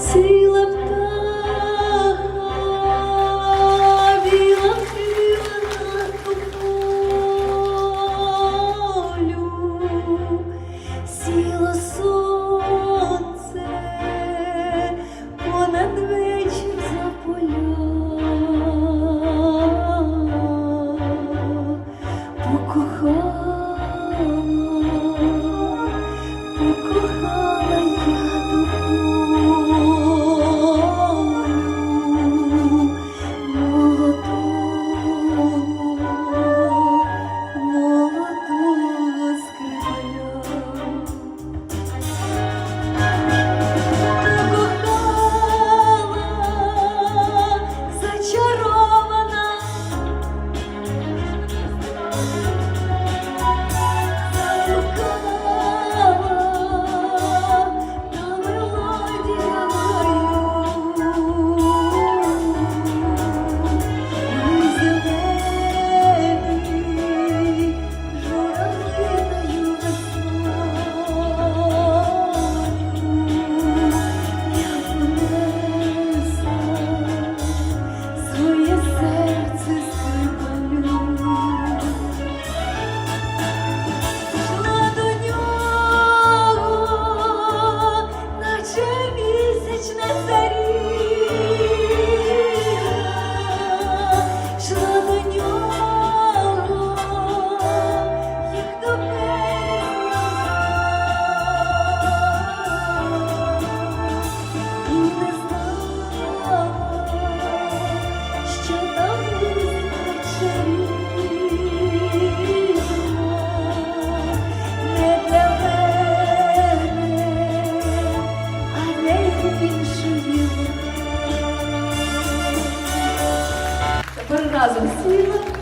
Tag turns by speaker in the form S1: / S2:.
S1: ціла птаха, біла сіло сонце понад вечір за поля, покохала, покохала. Тепер разом сіли.